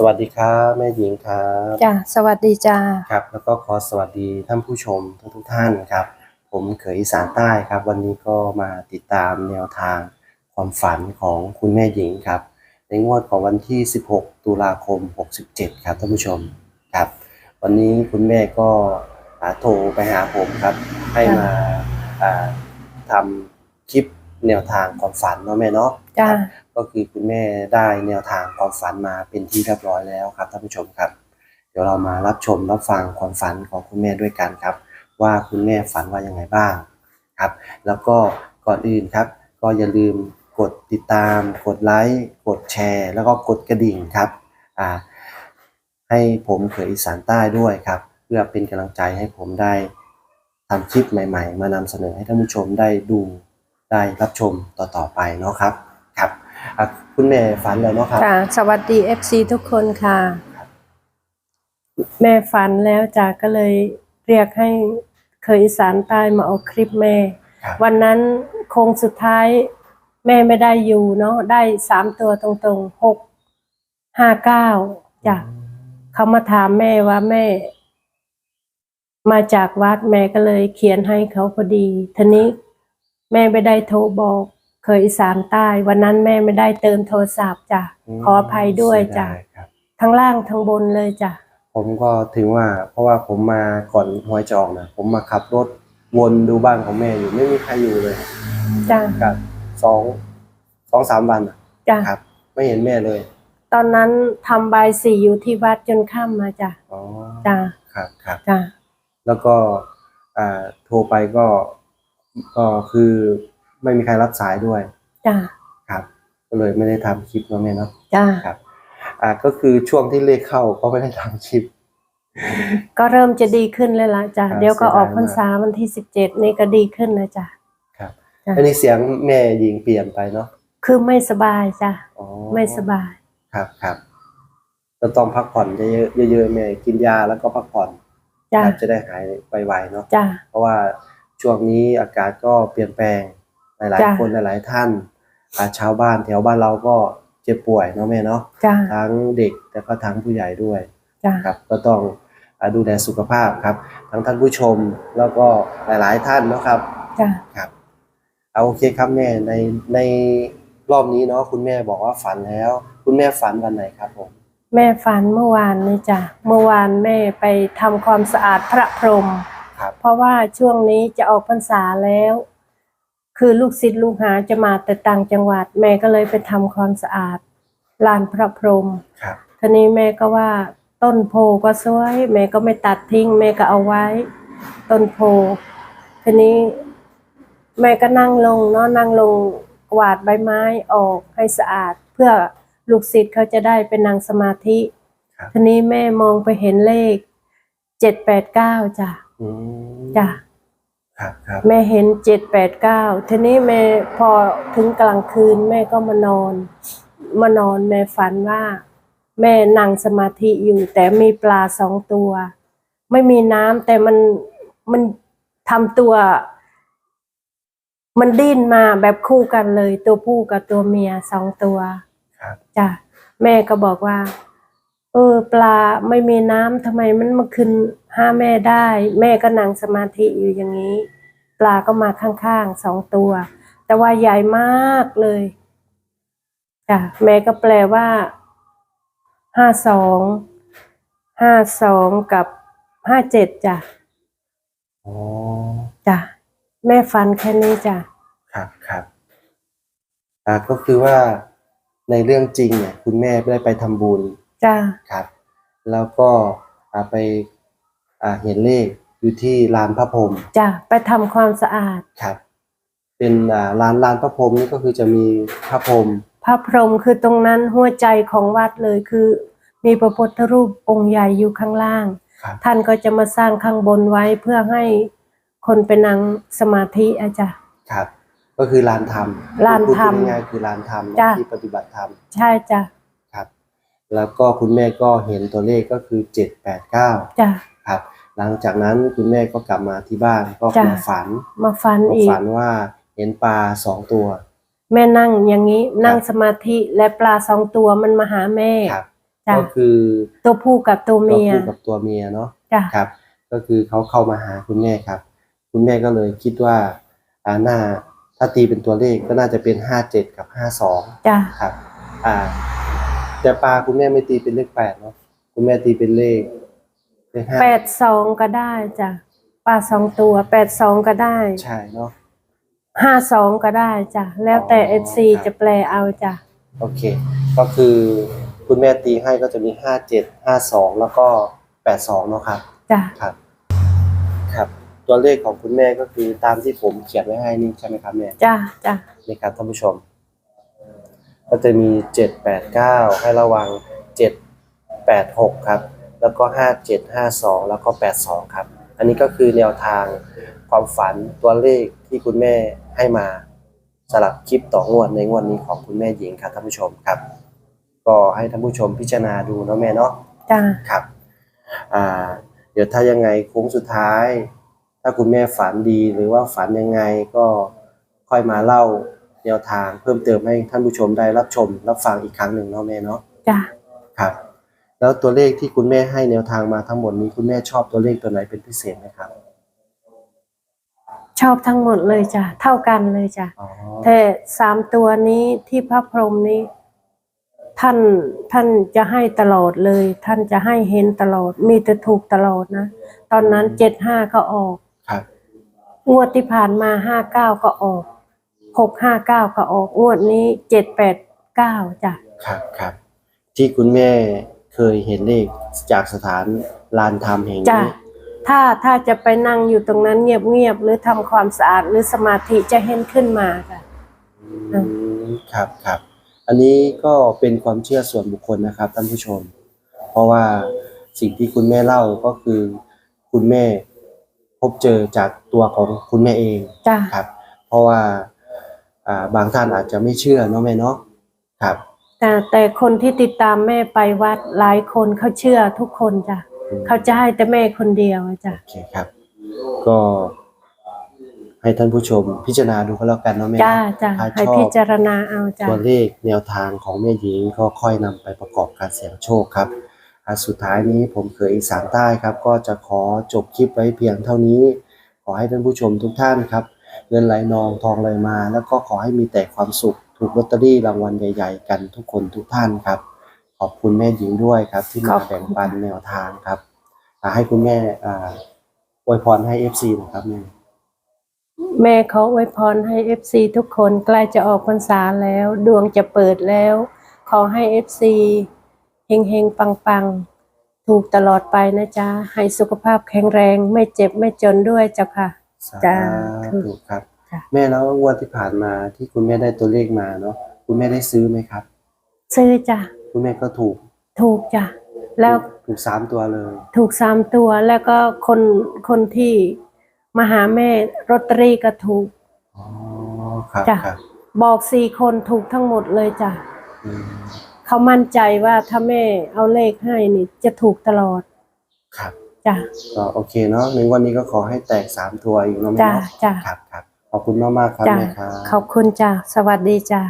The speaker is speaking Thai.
สวัสดีครับแม่หญิงครับจ้ะสวัสดีจ้าครับ แล้วก็ขอสวัสดีท่านผู้ชมทุกทุกๆท่านครับ ผมเขยอีสานใต้ครับ วันนี้ก็มาติดตามแนวทางความฝันของคุณแม่หญิงครับ ในงวดของวันที่ 16 ตุลาคม 67 ครับท่านผู้ชมครับ วันนี้คุณแม่ก็อ่าโทรไปหาผมครับ ให้มาอ่าทำคลิปแนวทางความฝันเนาะแม่เนาะจ้า ก็คือคุณแม่ได้แนวทางความฝันมาเป็นที่เรียบร้อยแล้วครับท่านผู้ชมครับ เดี๋ยวเรามารับชมรับฟังความฝันของคุณแม่ด้วยกันครับ ว่าคุณแม่ฝันว่ายังไงบ้างครับ แล้วก็ก่อนอื่นครับ ก็อย่าลืมกดติดตาม กดไลค์กดแชร์ แล้วก็กดกระดิ่งครับอ่าให้ผมเขยอีสานใต้ด้วยครับ เพื่อเป็นกำลังใจให้ผมได้ทำคลิปใหม่ ๆ มานำเสนอให้ท่านผู้ชมได้ดูได้รับชมต่อๆไปเนาะครับ ครับอะคุณแม่ฝันแล้วเนาะครับ จ้าสวัสดีเอฟซีทุกคนค่ะ แม่ฝันแล้วจ้าก็เลยเรียกให้เคยอีสานใต้มาเอาคลิปแม่ ครับ วันนั้นโคงสุดท้าย แม่ไม่ได้อยู่เนาะได้สามตัวตรงๆหกห้าเก้าจ้ะเขามาถามแม่ว่าแม่ มาจากวัดแม่ก็เลยเขียนให้เขาพอดีทีนี้แม่ไม่ได้โทรบอก เคยอีสานใต้วันนั้นแม่ไม่ได้เติมโทรศัพท์จ้ะมขออภัยด้วยจ้ะเสีดาครับทั้งล่างทั้งบนเลยจ้ะผมก็ถึงว่า เพราะว่าผมมาก่อนหวยจะออกนะผมมาขับรถวนดูบ้านของแม่อยู่ไม่มีใครอยู่เลยจ้ะกับสองสองสามวันอะจ้ะครับ ไม่เห็นแม่เลย ตอนนั้นทำใบายสีอยู่ที่วัดจนค่ำมาจ้ะอ๋อจ้ะครับครับจ้ะแล้วก็อ่าโทรไปก็ก็คือ ไม่มีใครรับสายด้วยจ้ะครับ ก็เลยไม่ได้ทำคลิปเนาะแม่เนาะจ้ะครับ อ่าก็คือช่วงที่เลขเข้าก็ไม่ได้ทำคลิป ก็เริ่มจะดีขึ้นแล้วล่ะจ้ะครับเดี๋ยวก็ออกเสียดายมากพรรษาวันที่สิบเจ็ดนี่ก็ดีขึ้นนะจ้ะครับจ้ะอันนี้เสียงแม่หญิงเปลี่ยนไปเนาะคือไม่สบายจ้ะอ๋อไม่สบาย ครับครับก็ต้องพักผ่อนเยอะๆเยอะๆแม่กินยาแล้วก็พักผ่อนจ้ะครับจะได้หายไวๆเนาะจ้ะเพราะว่าช่วงนี้อากาศก็เปลี่ยนแปลง หลายจ้ะๆคนหลาย ๆ ท่านอ่าชาวบ้านแถวบ้านเราก็เจ็บป่วยเนาะแม่เนาะจ้ะทั้งเด็กแต่ก็ทั้งผู้ใหญ่ด้วยจ้ะครับก็ต้องอ่าดูแลสุขภาพครับ ทั้งท่านผู้ชมแล้วก็หลาย ๆ ท่านเนาะครับจ้ะครับเอาโอเคครับแม่ในในรอบนี้เนาะคุณแม่บอกว่าฝันแล้ว คุณแม่ฝันวันไหนครับผมแม่ฝันเมื่อวานนี่จ้ะเมื่อวานแม่ไปทำความสะอาดพระพรหมครับเพราะว่าช่วงนี้จะออกพรรษาแล้ว คือลูกศิษย์ลูกหาจะมาแต่ต่างจังหวัด แม่ก็เลยไปทำความสะอาดลานพระพรหมครับทีนี้แม่ก็ว่าต้นโพก็สวย แม่ก็ไม่ตัดทิ้ง แม่ก็เอาไว้ ต้นโพทีนี้ แม่ก็นั่งลงเนาะนั่งลงกวาดใบไม้ออกให้สะอาด เพื่อลูกศิษย์เขาจะได้เป็นนางสมาธิครับทีนี้แม่มองไปเห็นเลขเจ็ดแปดเก้าจ้ะอืมจ้ะ ครับครับแม่เห็นเจ็ดแปดเก้าทีนี้แม่พอถึงกลางคืนแม่ก็มานอน มานอนแม่ฝันว่า แม่นั่งสมาธิอยู่แต่มีปลาสองตัว ไม่มีน้ำแต่มันมันทำตัว มันดิ้นมาแบบคู่กันเลย ตัวผู้กับตัวเมียสองตัวครับจ้ะแม่ก็บอกว่า เออ ปลาไม่มีน้ำทำไมมันมาขึ้นห้าแม่ได้ แม่ก็นั่งสมาธิอยู่อย่างนี้ ปลาก็มาข้างๆสองตัว แต่ว่าใหญ่มากเลยจ้ะแม่ก็แปลว่าห้าสองห้าสองกับห้าเจ็ดจ้ะอ๋อจ้ะแม่ฟันแค่นี้จ้ะครับครับอ่าก็คือว่าในเรื่องจริงเนี่ยคุณแม่ได้ไปทำบุญ จ้ะครับ แล้วก็อ่าไปอ่าเห็นเลขอยู่ที่ลานพระพรหมจ้ะไปทำความสะอาด ครับ เป็นอ่าลานลานพระพรหมนี่ก็คือจะมีพระพรหมพระพรหมคือตรงนั้นหัวใจของวัดเลยคือ มีพระพุทธรูปองค์ใหญ่อยู่ข้างล่าง ครับ ท่านก็จะมาสร้างข้างบนไว้เพื่อให้คนไปนั่งสมาธิอาจารย์ ครับ ก็คือลานธรรมลานธรรมพูดง่ายๆคือลานธรรมจ้ะ ที่ปฏิบัติธรรม ใช่จ้ะครับ แล้วก็คุณแม่ก็เห็นตัวเลขก็คือเจ็ดแปดเก้าจ้ะ ครับ หลังจากนั้นคุณแม่ก็กลับมาที่บ้านก็จ้ะ มาฝันมาฟันมาอีก ฝันว่าเห็นปลาสองตัว แม่นั่งอย่างนี้นั่งสมาธิและปลาสองตัวมันมาหาแม่ครับ จ้ะก็คือตัวผู้กับตัวตัวเมียผู้กับตัวเมียเนาะ จ้ะ ครับ ก็คือเขาเข้ามาหาคุณแม่ครับ คุณแม่ก็เลยคิดว่าอ่าน่าถ้าตีเป็นตัวเลขก็น่าจะเป็นห้าเจ็ดกับห้าสองจ้ะ ครับ อ่า แต่ปลาคุณแม่ไม่ตีเป็นเลขแปดเนาะคุณแม่ตีเป็นเลขเลขห้าแปดสองก็ได้จ้ะปลาสองตัวแปดสองก็ได้ใช่เนาะ ห้าสองก็ได้จ้ะแล้วแต่อ๋อเอฟซีครับ จะแปลเอาจ้ะโอเค ก็คือคุณแม่ตีให้ก็จะมีห้าเจ็ดห้าสองแล้วก็แปดสองเนาะครับ จ้ะครับ ครับ ตัวเลขของคุณแม่ก็คือตามที่ผมเขียนไว้ให้นี่ใช่ไหมครับแม่จ้ะจ้ะนี่ครับท่านผู้ชม ก็จะมีเจ็ดแปดเก้าให้ระวังเจ็ดแปดหกครับ แล้วก็ห้าเจ็ดห้าสองแล้วก็แปดสองครับ อันนี้ก็คือแนวทางความฝันตัวเลขที่คุณแม่ให้มาสลับคลิปต่องวดในงวดนี้ของคุณแม่หญิงครับท่านผู้ชมครับ ก็ให้ท่านผู้ชมพิจารณาดูเนาะแม่เนาะจ้ะครับอ่าเดี๋ยวถ้ายังไงโค้งสุดท้าย ถ้าคุณแม่ฝันดีหรือว่าฝันยังไงก็ค่อยมาเล่า แนวทางเพิ่มเติมให้ท่านผู้ชมได้รับชม รับฟังอีกครั้งหนึ่งเนาะแม่เนาะจ้ะครับ แล้วตัวเลขที่คุณแม่ให้แนวทางมาทั้งหมดนี้คุณแม่ชอบตัวเลขตัวไหนเป็นพิเศษไหมครับชอบทั้งหมดเลยจ้ะเท่ากันเลยจ้ะอ๋อแต่สามตัวนี้ที่พระพรหมนี้ ท่านท่านจะให้ตลอดเลย ท่านจะให้เห็นตลอด มีแต่ถูกตลอดนะ ตอนนั้นเจ็ดห้าก็ออก ครับ งวดที่ผ่านมาห้าเก้าก็ออก หกห้าเก้าก็ออกงวดนี้เจ็ดแปดเก้าจ้ะครับครับ ที่คุณแม่เคยเห็นเลขจากสถานลานธรรมแห่งจ้ะนี้ถ้าถ้าจะไปนั่งอยู่ตรงนั้นเงียบๆหรือทำความสะอาดหรือสมาธิจะเห็นขึ้นมาจ้ะอืมครับครับ อันนี้ก็เป็นความเชื่อส่วนบุคคลนะครับท่านผู้ชม เพราะว่าสิ่งที่คุณแม่เล่าก็คือคุณแม่พบเจอจากตัวของคุณแม่เอง จ้ะ ครับเพราะว่าอ่า บางท่านอาจจะไม่เชื่อเนาะแม่เนาะครับ แต่แต่คนที่ติดตามแม่ไปวัดหลายคนเขาเชื่อทุกคนจ้ะอืม เขาจะให้แต่แม่คนเดียวอะจ้ะโอเคครับ ก็ให้ท่านผู้ชมพิจารณาดูก็แล้วกันเนาะแม่จ้าเนาะจ้ะถ้าให้ชอบพิจารณาเอาจ้ะ ตัวเลขแนวทางของแม่หญิงก็ค่อยนำไปประกอบการเสี่ยงโชคครับอะสุดท้ายนี้ผมเคยอีสานใต้ครับ ก็จะขอจบคลิปไว้เพียงเท่านี้ ขอให้ท่านผู้ชมทุกท่านครับ เงินไหลนองทองไหลมา แล้วก็ขอให้มีแต่ความสุข ถูกลอตเตอรี่รางวัลใหญ่ ๆ กันทุกคนทุกท่านครับ ขอบคุณแม่หญิงด้วยครับ ที่มาแบ่งปันแนวทางครับอะให้คุณแม่อ่าอวยพรให้ FC หนะครับแม่แม่ขออวยพรให้เอฟซีทุกคนใกล้จะออกพรรษาแล้ว ดวงจะเปิดแล้ว ขอให้เอฟซีเฮงเฮงปังปังๆถูกตลอดไปนะจ๊ะ ให้สุขภาพแข็งแรง ไม่เจ็บไม่จนด้วยเจ้าค่ะ สาจ้าธุครับจ้ะแม่แล้วงวดที่ผ่านมาที่คุณแม่ได้ตัวเลขมาเนาะคุณแม่ได้ซื้อไหมครับ ซื้อจ้ะคุณแม่ก็ถูก ถูกจ้ะแล้วถูกสามตัวเลย ถูกสามตัวแล้วก็คนคนที่มาหาแม่รอตเตอรี่ก็ถูกอ๋อครับจ้ะครับบอกสี่คนถูกทั้งหมดเลยจ้ะอืมเขามั่นใจว่าถ้าแม่เอาเลขให้นี่จะถูกตลอดครับ จ้ะก็โอเคเนาะในวันนี้ก็ขอให้แตกสามตัวอีกเนาะแม่จ้ะเนาะจ้ะครับครับขอบคุณมากๆครับจ้ะแม่ครับ ขอบคุณจ้ะสวัสดีจ้ะ